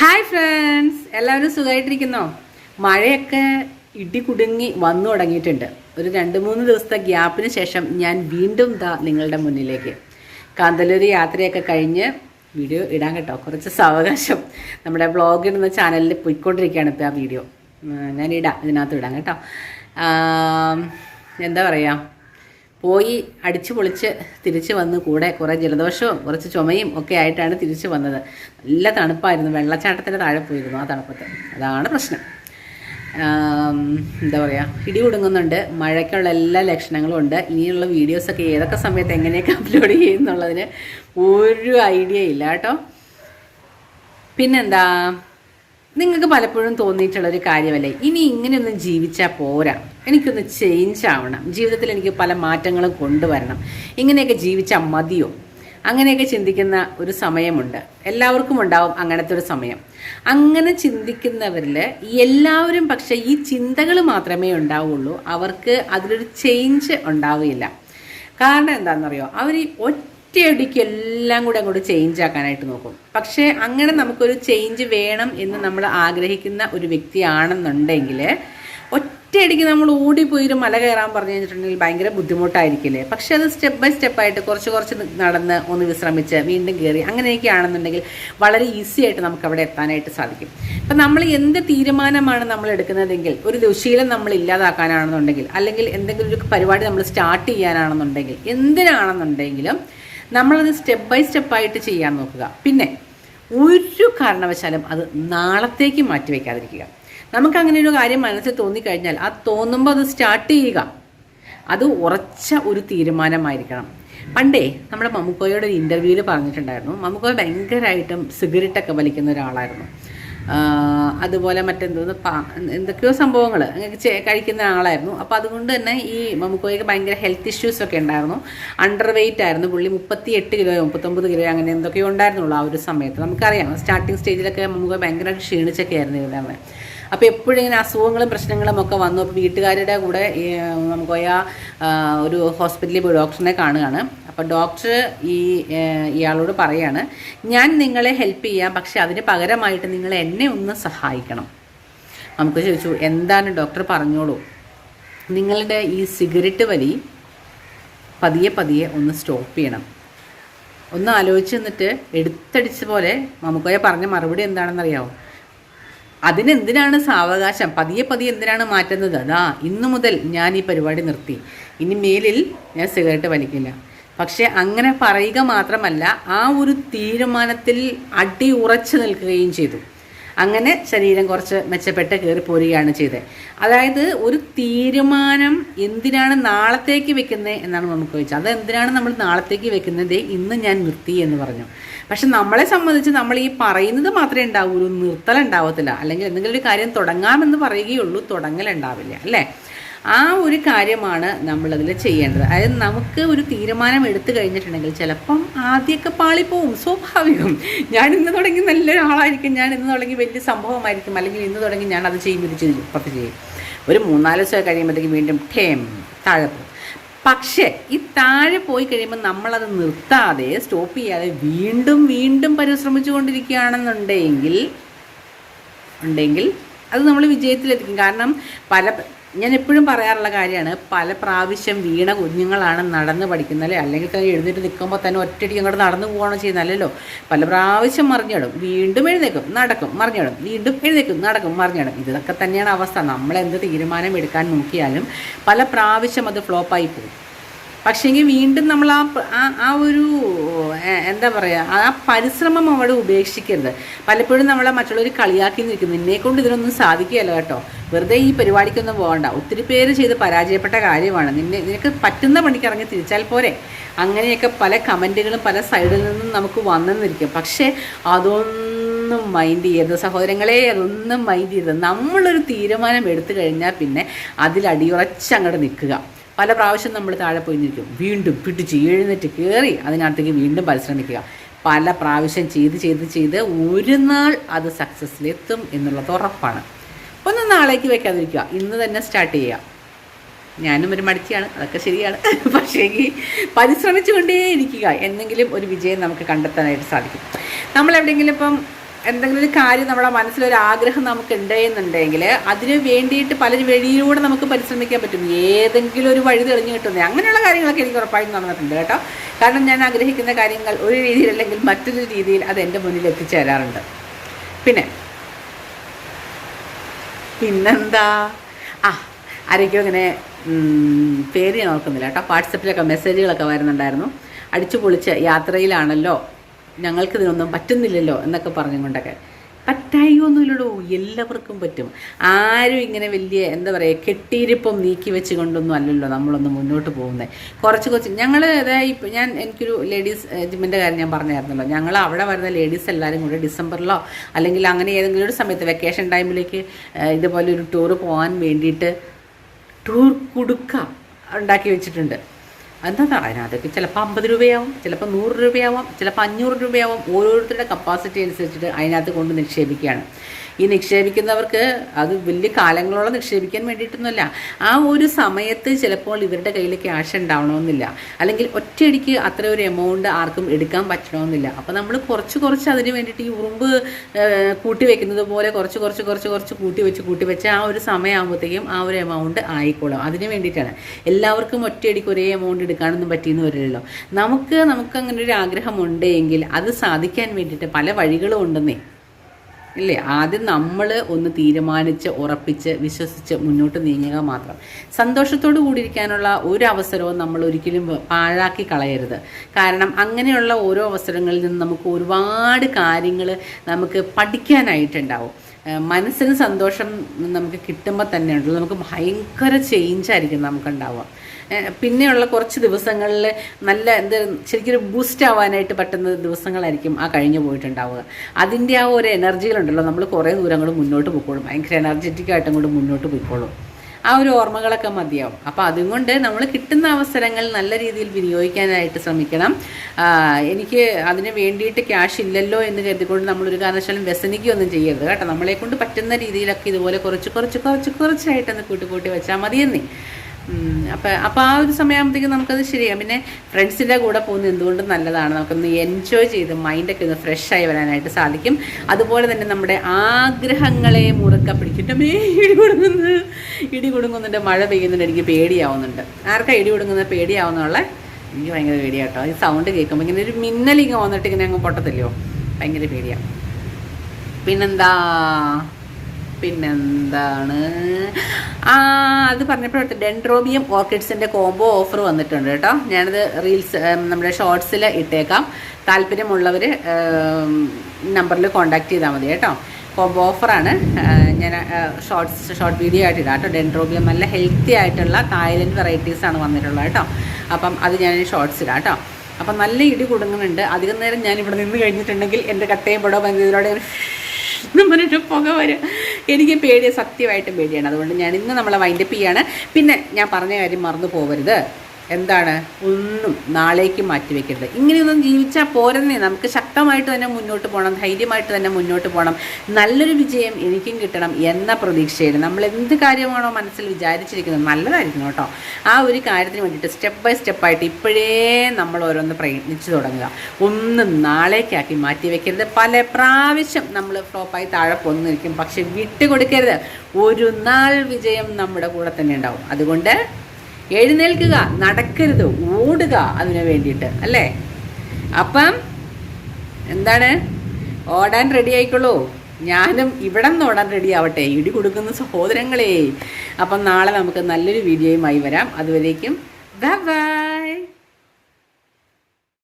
Hi friends എല്ലാവരും സുഖമായിട്ടിരിക്കുന്നോ മഴയൊക്കെ ഇടി കുടുങ്ങി വന്നു തുടങ്ങിയിട്ടുണ്ട്. ഒരു രണ്ട് മൂന്ന് ദിവസത്തെ ഗ്യാപ്പിന് ശേഷം ഞാൻ വീണ്ടും ദാ നിങ്ങളുടെ മുന്നിലേക്ക്. കാന്തല്ലൂർ യാത്രയൊക്കെ കഴിഞ്ഞ് വീഡിയോ ഇടാൻ കേട്ടോ കുറച്ച് സാവകാശം. നമ്മുടെ ബ്ലോഗ് ഇടുന്ന ചാനലിൽ പോയിക്കൊണ്ടിരിക്കുകയാണ് ഇപ്പോൾ ആ വീഡിയോ. ഞാൻ ഇടാം ഇതിനകത്ത് ഇടാം കേട്ടോ. എന്താ പറയുക പോയി അടിച്ചു പൊളിച്ച് തിരിച്ചു വന്ന് കൂടെ കുറേ ജലദോഷവും കുറച്ച് ചുമയും ഒക്കെ ആയിട്ടാണ് തിരിച്ചു വന്നത്. നല്ല തണുപ്പായിരുന്നു. വെള്ളച്ചാട്ടത്തിന്റെ താഴെ പോയിരുന്നു ആ തണുപ്പത്ത്. അതാണ് പ്രശ്നം. എന്താ പറയുക ഇടി കൊടുങ്ങുന്നുണ്ട് മഴയ്ക്കുള്ള എല്ലാ ലക്ഷണങ്ങളും ഉണ്ട്. ഇനിയുള്ള വീഡിയോസൊക്കെ ഏതൊക്കെ സമയത്ത് എങ്ങനെയൊക്കെ അപ്ലോഡ് ചെയ്യുന്നുള്ളതിന് ഒരു ഐഡിയ ഇല്ല കേട്ടോ. പിന്നെന്താ നിങ്ങൾക്ക് പലപ്പോഴും തോന്നിയിട്ടുള്ളൊരു കാര്യമല്ലേ? ഇനി ഇങ്ങനെയൊന്നും ജീവിച്ചാൽ പോരാ. എനിക്കൊന്ന് ചേഞ്ച് ആവണം. ജീവിതത്തിൽ എനിക്ക് പല മാറ്റങ്ങളും കൊണ്ടുവരണം. ഇങ്ങനെയൊക്കെ ജീവിച്ചാൽ മതിയോ? അങ്ങനെയൊക്കെ ചിന്തിക്കുന്ന ഒരു സമയമുണ്ട്. എല്ലാവർക്കും ഉണ്ടാവും അങ്ങനത്തെ ഒരു സമയം. അങ്ങനെ ചിന്തിക്കുന്നവരിൽ എല്ലാവരും പക്ഷേ ഈ ചിന്തകൾ മാത്രമേ ഉണ്ടാവുള്ളൂ. അവർക്ക് അതിലൊരു ചേഞ്ച് ഉണ്ടാവുകയില്ല. കാരണം എന്താണെന്നറിയോ? അവർ ഈ ഒറ്റയടിക്ക് എല്ലാം കൂടെ അങ്ങോട്ട് ചേഞ്ച് ആക്കാനായിട്ട് നോക്കും. പക്ഷേ അങ്ങനെ നമുക്കൊരു ചേഞ്ച് വേണം എന്ന് നമ്മൾ ആഗ്രഹിക്കുന്ന ഒരു വ്യക്തിയാണെന്നുണ്ടെങ്കിൽ ഒറ്റയടിക്ക് നമ്മൾ ഓടിപ്പോയി ഒരു മല കയറാൻ പറഞ്ഞു കഴിഞ്ഞിട്ടുണ്ടെങ്കിൽ ഭയങ്കര ബുദ്ധിമുട്ടായിരിക്കില്ലേ? പക്ഷേ അത് സ്റ്റെപ്പ് ബൈ സ്റ്റെപ്പായിട്ട് കുറച്ച് കുറച്ച് നടന്ന് ഒന്ന് വിശ്രമിച്ച് വീണ്ടും കയറി അങ്ങനെയൊക്കെ ആണെന്നുണ്ടെങ്കിൽ വളരെ ഈസി ആയിട്ട് നമുക്ക് അവിടെ എത്താനായിട്ട് സാധിക്കും. അപ്പം നമ്മൾ എന്ത് തീരുമാനമാണ് നമ്മൾ എടുക്കുന്നതെങ്കിൽ ഒരു ദുശീലം നമ്മൾ ഇല്ലാതാക്കാനാണെന്നുണ്ടെങ്കിൽ അല്ലെങ്കിൽ എന്തെങ്കിലും ഒരു പരിപാടി നമ്മൾ സ്റ്റാർട്ട് ചെയ്യാനാണെന്നുണ്ടെങ്കിൽ എന്തിനാണെന്നുണ്ടെങ്കിലും നമ്മളത് സ്റ്റെപ്പ് ബൈ സ്റ്റെപ്പായിട്ട് ചെയ്യാൻ നോക്കുക. പിന്നെ ഒരു കാരണവശാലും അത് നാളത്തേക്ക് മാറ്റി വയ്ക്കാതിരിക്കുക നമുക്ക് അങ്ങനെ ഒരു കാര്യം മനസ്സിൽ തോന്നിക്കഴിഞ്ഞാൽ ആ തോന്നുമ്പോൾ അത് സ്റ്റാർട്ട് ചെയ്യുക. അത് ഉറച്ച ഒരു തീരുമാനമായിരിക്കണം. പണ്ടേ നമ്മുടെ മമ്മുക്കോയോട് ഒരു ഇന്റർവ്യൂവിൽ പറഞ്ഞിട്ടുണ്ടായിരുന്നു. മമ്മുക്കോയ ഭയങ്കരമായിട്ടും സിഗരറ്റൊക്കെ വലിക്കുന്ന ഒരാളായിരുന്നു. അതുപോലെ മറ്റെന്തോന്ന് പാ എന്തൊക്കെയോ സംഭവങ്ങൾ കഴിക്കുന്ന ആളായിരുന്നു. അപ്പോൾ അതുകൊണ്ട് തന്നെ ഈ മമ്മുക്കോയ്ക്ക് ഭയങ്കര ഹെൽത്ത് ഇഷ്യൂസൊക്കെ ഉണ്ടായിരുന്നു. അണ്ടർ വെയിറ്റ് ആയിരുന്നു. പുള്ളി മുപ്പത്തി എട്ട് കിലോ മുപ്പത്തൊമ്പത് കിലോ അങ്ങനെ എന്തൊക്കെയോ ഉണ്ടായിരുന്നുള്ളൂ ആ ഒരു സമയത്ത്. നമുക്കറിയാം സ്റ്റാർട്ടിങ് സ്റ്റേജിലൊക്കെ മമ്മുക്കോയ ഭയങ്കരമായിട്ട് ക്ഷീണിച്ചൊക്കെ ആയിരുന്നു ഇരുന്നത് അപ്പോൾ എപ്പോഴും ഇങ്ങനെ അസുഖങ്ങളും പ്രശ്നങ്ങളും ഒക്കെ വന്നു. അപ്പോൾ വീട്ടുകാരുടെ കൂടെ ഈ നമുക്കോയ ഒരു ഹോസ്പിറ്റലിൽ പോയി ഡോക്ടറിനെ കാണുകയാണ്. അപ്പോൾ ഡോക്ടർ ഈ ഇയാളോട് പറയാണ് ഞാൻ നിങ്ങളെ ഹെൽപ്പ് ചെയ്യാം പക്ഷെ അതിന് പകരമായിട്ട് നിങ്ങൾ എന്നെ ഒന്ന് സഹായിക്കണം. നമുക്ക് ചോദിച്ചു എന്താണ് ഡോക്ടർ പറഞ്ഞോളൂ? നിങ്ങളുടെ ഈ സിഗരറ്റ് വലി പതിയെ പതിയെ ഒന്ന് സ്റ്റോപ്പ് ചെയ്യണം. ഒന്ന് ആലോചിച്ച് നിന്നിട്ട് എടുത്തടിച്ച പോലെ നമുക്കോയെ പറഞ്ഞ മറുപടി എന്താണെന്നറിയാമോ അതിനെന്തിനാണ് സാവകാശം? പതിയെ പതിയെ എന്തിനാണ് മാറ്റുന്നത്? അതാ ഇന്നു മുതൽ ഞാൻ ഈ പരിപാടി നിർത്തി. ഇനി മേലിൽ ഞാൻ സിഗരറ്റ് വലിക്കില്ല. പക്ഷെ അങ്ങനെ പറയുക മാത്രമല്ല ആ ഒരു തീരുമാനത്തിൽ അടി ഉറച്ചു നിൽക്കുകയും ചെയ്തു. അങ്ങനെ ശരീരം കുറച്ച് മെച്ചപ്പെട്ട് കയറി പോരുകയാണ് ചെയ്തത്. അതായത് ഒരു തീരുമാനം എന്തിനാണ് നാളത്തേക്ക് വെക്കുന്നത് എന്നാണ് നമുക്ക് ചോദിച്ചത്. അത് എന്തിനാണ് നമ്മൾ നാളത്തേക്ക് വെക്കുന്നത്? ഇന്ന് ഞാൻ നിർത്തി എന്ന് പറഞ്ഞു. പക്ഷെ നമ്മളെ സംബന്ധിച്ച് നമ്മൾ ഈ പറയുന്നത് മാത്രമേ ഉണ്ടാവൂ നിർത്തൽ ഉണ്ടാവത്തില്ല. അല്ലെങ്കിൽ എന്തെങ്കിലും ഒരു കാര്യം തുടങ്ങാമെന്ന് പറയുകയുള്ളൂ തുടങ്ങലുണ്ടാവില്ല അല്ലേ? ആ ഒരു കാര്യമാണ് നമ്മളതിൽ ചെയ്യേണ്ടത്. അതായത് നമുക്ക് ഒരു തീരുമാനം എടുത്തു കഴിഞ്ഞിട്ടുണ്ടെങ്കിൽ ചിലപ്പം ആദ്യമൊക്കെ പാളിപ്പോവും സ്വാഭാവികം. ഞാൻ ഇന്ന് തുടങ്ങി നല്ലൊരാളായിരിക്കും ഞാൻ ഇന്ന് തുടങ്ങി വലിയ സംഭവമായിരിക്കും അല്ലെങ്കിൽ ഇന്ന് തുടങ്ങി ഞാൻ അത് ചെയ്യും ഇത് ചെയ്യും പത്ത് ചെയ്യും. ഒരു മൂന്നാൽ ദിവസമൊക്കെ കഴിയുമ്പോഴത്തേക്കും വീണ്ടും ഠേം താഴെ പോകും. പക്ഷേ ഈ താഴെ പോയി കഴിയുമ്പോൾ നമ്മളത് നിർത്താതെ സ്റ്റോപ്പ് ചെയ്യാതെ വീണ്ടും വീണ്ടും പരിശ്രമിച്ചു കൊണ്ടിരിക്കുകയാണെന്നുണ്ടെങ്കിൽ ഉണ്ടെങ്കിൽ അത് നമ്മൾ വിജയത്തിലെത്തിക്കും. കാരണം പല ഞാൻ എപ്പോഴും പറയാറുള്ള കാര്യമാണ് പല പ്രാവശ്യം വീണ കുഞ്ഞുങ്ങളാണ് നടന്ന് പഠിക്കുന്നത് അല്ലേ അല്ലെങ്കിൽ എഴുന്നേറ്റ് നിൽക്കുമ്പോൾ തന്നെ ഒറ്റയടിക്ക് അങ്ങോട്ട് നടന്നു പോകണോ ചെയ്യുന്നതല്ലല്ലോ പല പ്രാവശ്യം മറിഞ്ഞിടും വീണ്ടും എഴുന്നേക്കും നടക്കും മറിഞ്ഞിടും വീണ്ടും എഴുന്നേക്കും നടക്കും മറിഞ്ഞിടും ഇതൊക്കെ തന്നെയാണ് അവസ്ഥ. നമ്മൾ എന്ത് തീരുമാനം എടുക്കാൻ നോക്കിയാലും പല പ്രാവശ്യം അത് ഫ്ലോപ്പായി പോകും. പക്ഷേങ്കിൽ വീണ്ടും നമ്മൾ ആ ആ- ആ ഒരു എന്താ പറയുക ആ പരിശ്രമം അവിടെ ഉപേക്ഷിക്കരുത്. പലപ്പോഴും നമ്മളെ മറ്റുള്ളവർ കളിയാക്കി നിൽക്കും നിന്നെ കൊണ്ട് ഇതിനൊന്നും സാധിക്കുകയല്ല കേട്ടോ. വെറുതെ ഈ പരിപാടിക്കൊന്നും പോകണ്ട. ഒത്തിരി പേര് ചെയ്ത് പരാജയപ്പെട്ട കാര്യമാണ്. നിന്നെ നിനക്ക് പറ്റുന്ന പണിക്ക് ഇറങ്ങി തിരിച്ചാൽ പോരെ. അങ്ങനെയൊക്കെ പല കമന്റുകളും പല സൈഡിൽ നിന്നും നമുക്ക് വന്നെന്നിരിക്കും. പക്ഷേ അതൊന്നും മൈൻഡ് ചെയ്യരുത് സഹോദരങ്ങളെ അതൊന്നും മൈൻഡ് ചെയ്യരുത്. നമ്മളൊരു തീരുമാനം എടുത്തു കഴിഞ്ഞാൽ പിന്നെ അതിലടിയുറച്ച് അങ്ങോട്ട് നിൽക്കുക. പല പ്രാവശ്യം നമ്മൾ താഴെ പോയി നിൽക്കും വീണ്ടും പിടിച്ച് എഴുന്നേറ്റ് കയറി അതിനകത്തേക്ക് വീണ്ടും പരിശ്രമിക്കുക. പല പ്രാവശ്യം ചെയ്ത് ചെയ്ത് ചെയ്ത് ഒരു നാൾ അത് സക്സസ്സിലെത്തും എന്നുള്ളത് ഉറപ്പാണ്. ഒന്ന് നാളേക്ക് വെക്കാതിരിക്കുക. ഇന്ന് തന്നെ സ്റ്റാർട്ട് ചെയ്യുക ഞാനും ഒരു മടിച്ചിയാണ്. അതൊക്കെ ശരിയാണ്. പക്ഷേ പരിശ്രമിച്ചുകൊണ്ടേ ഇരിക്കുക എന്തെങ്കിലും ഒരു വിജയം നമുക്ക് കണ്ടെത്താനായിട്ട് സാധിക്കും. നമ്മൾ എവിടെയെങ്കിലും ഇപ്പം എന്തെങ്കിലും ഒരു കാര്യം നമ്മുടെ മനസ്സിലൊരു ആഗ്രഹം നമുക്ക് ഉണ്ടെന്നുണ്ടെങ്കിൽ അതിന് വേണ്ടിയിട്ട് പല വഴിയിലൂടെ നമുക്ക് പരിശ്രമിക്കാൻ പറ്റും. ഏതെങ്കിലും ഒരു വഴി തെളിഞ്ഞു കിട്ടുന്നത്. അങ്ങനെയുള്ള കാര്യങ്ങളൊക്കെ എനിക്ക് ഉറപ്പായും നടന്നിട്ടുണ്ട് കേട്ടോ. കാരണം ഞാൻ ആഗ്രഹിക്കുന്ന കാര്യങ്ങൾ ഒരു രീതിയിലല്ലെങ്കിൽ മറ്റൊരു രീതിയിൽ അത് എന്റെ മുന്നിൽ എത്തിച്ചേരാറുണ്ട്. പിന്നെ പിന്നെന്താ? ആ ആരൊക്കെയോ ഇങ്ങനെ പേര് ഞാൻ ഓർക്കുന്നില്ല കേട്ടോ. വാട്സപ്പിലൊക്കെ മെസ്സേജുകളൊക്കെ വരുന്നുണ്ടായിരുന്നു. അടിച്ചു പൊളിച്ച് യാത്രയിലാണല്ലോ ഞങ്ങൾക്ക് ഇതിനൊന്നും പറ്റുന്നില്ലല്ലോ എന്നൊക്കെ പറഞ്ഞുകൊണ്ടൊക്കെ. പറ്റായൊന്നുമില്ലടോ എല്ലാവർക്കും പറ്റും. ആരും ഇങ്ങനെ വലിയ എന്താ പറയുക കെട്ടിയിരിപ്പം നീക്കി വെച്ച് കൊണ്ടൊന്നും അല്ലല്ലോ നമ്മളൊന്ന് മുന്നോട്ട് പോകുന്നത് കുറച്ച് കുറച്ച് ഞങ്ങൾ അതായത് ഇപ്പം ഞാൻ എനിക്കൊരു ലേഡീസ് ജിമ്മിന്റെ കാര്യം ഞാൻ പറഞ്ഞായിരുന്നല്ലോ. ഞങ്ങൾ അവിടെ വരുന്ന ലേഡീസ് എല്ലാവരും കൂടെ ഡിസംബറിലോ അല്ലെങ്കിൽ അങ്ങനെ ഏതെങ്കിലും ഒരു സമയത്ത് വെക്കേഷൻ ടൈമിലേക്ക് ഇതുപോലെ ഒരു ടൂർ പോകാൻ വേണ്ടിയിട്ട് ടൂർ കുടുക്ക ഉണ്ടാക്കി വെച്ചിട്ടുണ്ട്. എന്താ അതിനകത്തേക്ക് ചിലപ്പോൾ അമ്പത് രൂപയാവും ചിലപ്പോൾ നൂറ് രൂപയാവാം ചിലപ്പോൾ അഞ്ഞൂറ് രൂപയാവാം. ഓരോരുത്തരുടെ കപ്പാസിറ്റി അനുസരിച്ചിട്ട് അതിനകത്ത് കൊണ്ട് നിക്ഷേപിക്കുകയാണ്. ഈ നിക്ഷേപിക്കുന്നവർക്ക് അത് വലിയ കാലങ്ങളോളം നിക്ഷേപിക്കാൻ വേണ്ടിയിട്ടൊന്നുമല്ല. ആ ഒരു സമയത്ത് ചിലപ്പോൾ ഇവരുടെ കയ്യിൽ ക്യാഷ് ഉണ്ടാവണമെന്നില്ല. അല്ലെങ്കിൽ ഒറ്റയടിക്ക് അത്ര ഒരു എമൗണ്ട് ആർക്കും എടുക്കാൻ പറ്റണമെന്നില്ല. അപ്പോൾ നമ്മൾ കുറച്ച് കുറച്ച് അതിന് വേണ്ടിയിട്ട് ഈ ഉറുമ്പ് കൂട്ടി വെക്കുന്നത് പോലെ കുറച്ച് കുറച്ച് കുറച്ച് കുറച്ച് കൂട്ടി വെച്ച് കൂട്ടി വെച്ച് ആ ഒരു സമയമാകുമ്പോഴത്തേക്കും ആ ഒരു എമൗണ്ട് ആയിക്കോളും. അതിന് വേണ്ടിയിട്ടാണ്. എല്ലാവർക്കും ഒറ്റയടിക്ക് ഒരേ എമൗണ്ട് എടുക്കാനൊന്നും പറ്റിയെന്ന് വരില്ലല്ലോ. നമുക്ക് നമുക്ക് അങ്ങനെ ഒരു ആഗ്രഹമുണ്ടെങ്കിൽ അത് സാധിക്കാൻ വേണ്ടിയിട്ട് പല വഴികളും ഉണ്ടെന്നേ. ഇല്ലേ? ആദ്യം നമ്മൾ ഒന്ന് തീരുമാനിച്ച് ഉറപ്പിച്ച് വിശ്വസിച്ച് മുന്നോട്ട് നീങ്ങുക മാത്രം. സന്തോഷത്തോടു കൂടിയിരിക്കാനുള്ള ഒരു അവസരവും നമ്മൾ ഒരിക്കലും പാഴാക്കി കളയരുത്. കാരണം അങ്ങനെയുള്ള ഓരോ അവസരങ്ങളിൽ നിന്ന് നമുക്ക് ഒരുപാട് കാര്യങ്ങൾ നമുക്ക് പഠിക്കാനായിട്ടുണ്ടാവും. മനസ്സിന് സന്തോഷം നമുക്ക് കിട്ടുമ്പോൾ തന്നെ ഉണ്ടല്ലോ നമുക്ക് ഭയങ്കര ചേഞ്ചായിരിക്കും നമുക്കുണ്ടാവുക. പിന്നെയുള്ള കുറച്ച് ദിവസങ്ങളിൽ നല്ല എന്ത് ശരിക്കും ബൂസ്റ്റ് ആവാനായിട്ട് പറ്റുന്ന ദിവസങ്ങളായിരിക്കും ആ കഴിഞ്ഞു പോയിട്ടുണ്ടാവുക. അതിന്റെ ആ ഒരു എനർജിയിലുണ്ടല്ലോ നമ്മൾ കുറേ ദൂരം കൂടെ മുന്നോട്ട് പോയിക്കോളും. ഭയങ്കര എനർജറ്റിക് ആയിട്ടും കൂടെ മുന്നോട്ട് പോയിക്കോളും. ആ ഒരു ഓർമ്മകളൊക്കെ മതിയാവും. അപ്പോൾ അതുകൊണ്ട് നമ്മൾ കിട്ടുന്ന അവസരങ്ങൾ നല്ല രീതിയിൽ വിനിയോഗിക്കാനായിട്ട് ശ്രമിക്കണം. എനിക്ക് അതിന് വേണ്ടിയിട്ട് ക്യാഷ് ഇല്ലല്ലോ എന്ന് കരുതിക്കൊണ്ട് നമ്മളൊരു കാരണവശാലും വ്യസനിക്കുകയൊന്നും ചെയ്യരുത് കേട്ടോ. നമ്മളെ കൊണ്ട് പറ്റുന്ന രീതിയിലൊക്കെ ഇതുപോലെ കുറച്ച് കുറച്ച് കുറച്ച് കുറച്ചായിട്ടൊന്ന് കൂട്ടിക്കൂട്ടി കൂട്ടി വെച്ചാൽ മതിയെന്നേ. അപ്പം അപ്പോൾ ആ ഒരു സമയമാകുമ്പോഴത്തേക്കും നമുക്കത് ശരിയാകും പിന്നെ ഫ്രണ്ട്സിന്റെ കൂടെ പോകുന്നത് എന്തുകൊണ്ടും നല്ലതാണ്. നമുക്കൊന്ന് എൻജോയ് ചെയ്ത് മൈൻഡൊക്കെ ഒന്ന് ഫ്രഷ് ആയി വരാനായിട്ട് സാധിക്കും. അതുപോലെ തന്നെ നമ്മുടെ ആഗ്രഹങ്ങളെ മുറുക്ക പിടിച്ചിട്ടമേ ഇടി കൊടുങ്ങുന്നു. ഇടി കൊടുങ്ങുന്നുണ്ട് മഴ പെയ്യുന്നുണ്ട് എനിക്ക് പേടിയാവുന്നുണ്ട്. ആർക്കാ ഇടി കൊടുങ്ങുന്നത്? പേടിയാവുന്നുള്ള എനിക്ക് ഭയങ്കര പേടിയാട്ടോ ഈ സൗണ്ട് കേൾക്കുമ്പോൾ ഇങ്ങനെ ഒരു മിന്നലിങ്ങ് വന്നിട്ട് ഇങ്ങനെ അങ്ങ് പൊട്ടത്തില്ലയോ? ഭയങ്കര പേടിയാണ് പിന്നെന്താ? പിന്നെന്താണ്? ആ അത് പറഞ്ഞപ്പോഴത്തെ ഡെൻഡ്രോബിയം ഓർക്കിഡ്സിന്റെ കോംബോ ഓഫർ വന്നിട്ടുണ്ട് കേട്ടോ. ഞാനത് റീൽസ് നമ്മുടെ ഷോർട്സിൽ ഇട്ടേക്കാം. താല്പര്യമുള്ളവർ നമ്പറിൽ കോൺടാക്ട് ചെയ്താൽ മതി കേട്ടോ. കോംബോ ഓഫറാണ് ഞാൻ ഷോർട്സ് ഷോർട്ട് വീഡിയോ ആയിട്ട് ഇടാം കേട്ടോ. ഡെൻഡ്രോബിയം നല്ല ഹെൽത്തി ആയിട്ടുള്ള തായ്ലൻഡ് വെറൈറ്റീസ് ആണ് വന്നിട്ടുള്ളത് കേട്ടോ. അപ്പം അത് ഞാൻ ഷോർട്സ് ഇടാം കേട്ടോ. അപ്പം നല്ല ഇടി കൊടുങ്ങുന്നുണ്ട്. അധികം നേരം ഞാൻ ഇവിടെ നിന്ന് കഴിഞ്ഞിട്ടുണ്ടെങ്കിൽ എന്റെ കട്ടയും പടോ എന്ന് പറഞ്ഞിട്ട് പുക വരും. എനിക്ക് പേടിയ സത്യമായിട്ടും പേടിയാണ്. അതുകൊണ്ട് ഞാൻ ഇന്ന് നമ്മളെ വൈൻഡപ്പ് ചെയ്യാണ്. പിന്നെ ഞാൻ പറഞ്ഞ കാര്യം മറന്നു പോകരുത് എന്താണ്? ഒന്നും നാളേക്ക് മാറ്റി വെക്കരുത്. ഇങ്ങനെയൊന്നും ജീവിച്ചാൽ പോരെന്നേ. നമുക്ക് ശക്തമായിട്ട് തന്നെ മുന്നോട്ട് പോകണം ധൈര്യമായിട്ട് തന്നെ മുന്നോട്ട് പോകണം നല്ലൊരു വിജയം എനിക്കും കിട്ടണം എന്ന പ്രതീക്ഷയിൽ നമ്മൾ എന്ത് കാര്യമാണോ മനസ്സിൽ വിചാരിച്ചിരിക്കുന്നത് നല്ലതായിരിക്കും കേട്ടോ. ആ ഒരു കാര്യത്തിന് വേണ്ടിയിട്ട് സ്റ്റെപ്പ് ബൈ സ്റ്റെപ്പായിട്ട് ഇപ്പോഴേ നമ്മൾ ഓരോന്ന് പ്രയത്നിച്ചു തുടങ്ങുക. ഒന്നും നാളേക്കാക്കി മാറ്റി വെക്കരുത്. പല പ്രാവശ്യം നമ്മൾ ഫ്ലോപ്പായി താഴെ പോകുന്നിരിക്കും പക്ഷെ വിട്ടുകൊടുക്കരുത്. ഒരു നാൾ വിജയം നമ്മുടെ കൂടെ തന്നെ ഉണ്ടാവും. അതുകൊണ്ട് എഴുന്നേൽക്കുക നടക്കരുത് ഓടുക അതിനു വേണ്ടിയിട്ട് അല്ലേ? അപ്പം എന്താണ്? ഓടാൻ റെഡി ആയിക്കോളൂ. ഞാനും ഇവിടെ നിന്ന് ഓടാൻ റെഡി ആവട്ടെ. ഇടി കൊടുക്കുന്ന സഹോദരങ്ങളെ. അപ്പം നാളെ നമുക്ക് നല്ലൊരു വീഡിയോയുമായി വരാം. അതുവരേക്കും ബൈ